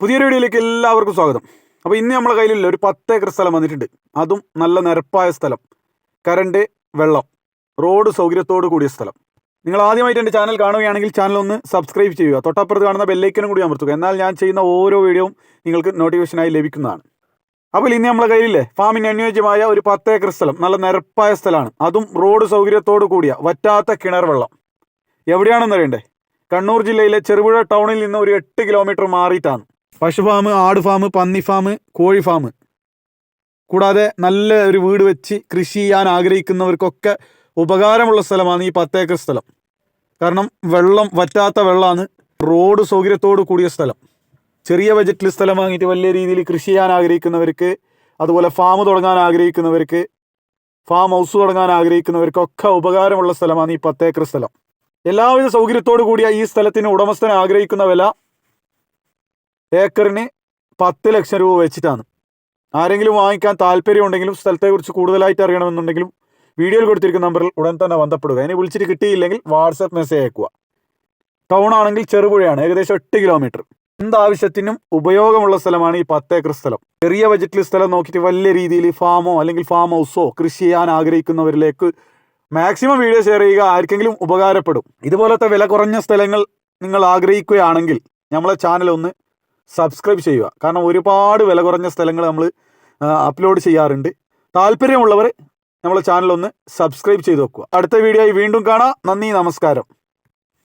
പുതിയൊരു വീഡിയോയിലേക്ക് എല്ലാവർക്കും സ്വാഗതം. അപ്പോൾ ഇന്ന് നമ്മളെ കയ്യിലുള്ള ഒരു പത്ത് ഏക്കർ സ്ഥലം വന്നിട്ടുണ്ട്. അതും നല്ല നിരപ്പായ സ്ഥലം. കരണ്ട് വെള്ളം റോഡ് സൗകര്യത്തോട് കൂടിയ സ്ഥലം. നിങ്ങൾ ആദ്യമായിട്ട് എന്റെ ചാനൽ കാണുകയാണെങ്കിൽ ചാനൽ ഒന്ന് സബ്സ്ക്രൈബ് ചെയ്യുക. തൊട്ടപ്പുറത്ത് കാണുന്ന ബെല്ലൈക്കനും കൂടി അമർത്തുക. എന്നാൽ ഞാൻ ചെയ്യുന്ന ഓരോ വീഡിയോയും നിങ്ങൾക്ക് നോട്ടിഫിക്കേഷനായി ലഭിക്കുന്നതാണ്. അപ്പോൾ ഇന്ന് നമ്മളെ കയ്യിലില്ലേ? ഫാമിന് അനുയോജ്യമായ ഒരു പത്ത് ഏക്കർ സ്ഥലം. നല്ല നിരപ്പായ സ്ഥലമാണ്. അതും റോഡ് സൗകര്യത്തോട് കൂടിയ വറ്റാത്ത കിണർ വെള്ളം. എവിടെയാണെന്ന് അറിയണ്ടേ? കണ്ണൂർ ജില്ലയിലെ ചെറുപുഴ ടൗണിൽ നിന്ന് ഒരു എട്ട് കിലോമീറ്റർ മാറിയിട്ടാണ്. പശു ഫാം ആട് ഫാം പന്നി ഫാം കോഴി ഫാം കൂടാതെ നല്ല ഒരു വീട് വെച്ച് കൃഷി ചെയ്യാൻ ആഗ്രഹിക്കുന്നവർക്കൊക്കെ ഉപകാരമുള്ള സ്ഥലമാണ് ഈ പത്തേക്കർ സ്ഥലം. കാരണം വെള്ളം വറ്റാത്ത വെള്ളമാണ് റോഡ് സൗകര്യത്തോട് കൂടിയ സ്ഥലം. ചെറിയ ബജറ്റിൽ സ്ഥലം വാങ്ങിയിട്ട് വലിയ രീതിയിൽ കൃഷി ചെയ്യാൻ ആഗ്രഹിക്കുന്നവർക്ക് അതുപോലെ ഫാം തുടങ്ങാൻ ആഗ്രഹിക്കുന്നവർക്ക് ഫാം ഹൗസ് തുടങ്ങാൻ ആഗ്രഹിക്കുന്നവർക്കൊക്കെ ഉപകാരമുള്ള സ്ഥലമാണ് ഈ പത്തേക്കർ സ്ഥലം. എല്ലാവിധ സൗകര്യത്തോടു കൂടിയ ഈ സ്ഥലത്തിന് ഉടമസ്ഥൻ ആഗ്രഹിക്കുന്ന വില ഏക്കറിന് പത്ത് ലക്ഷം രൂപ വെച്ചിട്ടാണ്. ആരെങ്കിലും വാങ്ങിക്കാൻ താല്പര്യമുണ്ടെങ്കിലും സ്ഥലത്തെക്കുറിച്ച് കൂടുതലായിട്ട് അറിയണമെന്നുണ്ടെങ്കിലും വീഡിയോയിൽ കൊടുത്തിരിക്കുന്ന നമ്പറിൽ ഉടൻ തന്നെ ബന്ധപ്പെടുക. ഇനി വിളിച്ചിട്ട് കിട്ടിയില്ലെങ്കിൽ വാട്സപ്പ് മെസ്സേജ് അയക്കുക ടൗൺ ആണെങ്കിൽ ചെറുപുഴയാണ് ഏകദേശം എട്ട് കിലോമീറ്റർ. എന്താവശ്യത്തിനും ഉപയോഗമുള്ള സ്ഥലമാണ് ഈ പത്ത് ഏക്കർ സ്ഥലം. ചെറിയ ബജറ്റിൽ സ്ഥലം നോക്കിയിട്ട് വലിയ രീതിയിൽ ഫാമോ അല്ലെങ്കിൽ ഫാം ഹൗസോ കൃഷി ചെയ്യാൻ ആഗ്രഹിക്കുന്നവരിലേക്ക് മാക്സിമം വീഡിയോ ഷെയർ ചെയ്യുക. ആർക്കെങ്കിലും ഉപകാരപ്പെടും. ഇതുപോലത്തെ വില കുറഞ്ഞ സ്ഥലങ്ങൾ നിങ്ങൾ ആഗ്രഹിക്കുകയാണെങ്കിൽ നമ്മളെ ചാനൽ ഒന്ന് സബ്സ്ക്രൈബ് ചെയ്യുക. കാരണം ഒരുപാട് വില കുറഞ്ഞ സ്ഥലങ്ങൾ നമ്മൾ അപ്ലോഡ് ചെയ്യാറുണ്ട്. താല്പര്യമുള്ളവർ നമ്മളെ ചാനൽ ഒന്ന് സബ്സ്ക്രൈബ് ചെയ്ത് വെക്കുക. അടുത്ത വീഡിയോയിൽ വീണ്ടും കാണാം. നന്ദി നമസ്കാരം.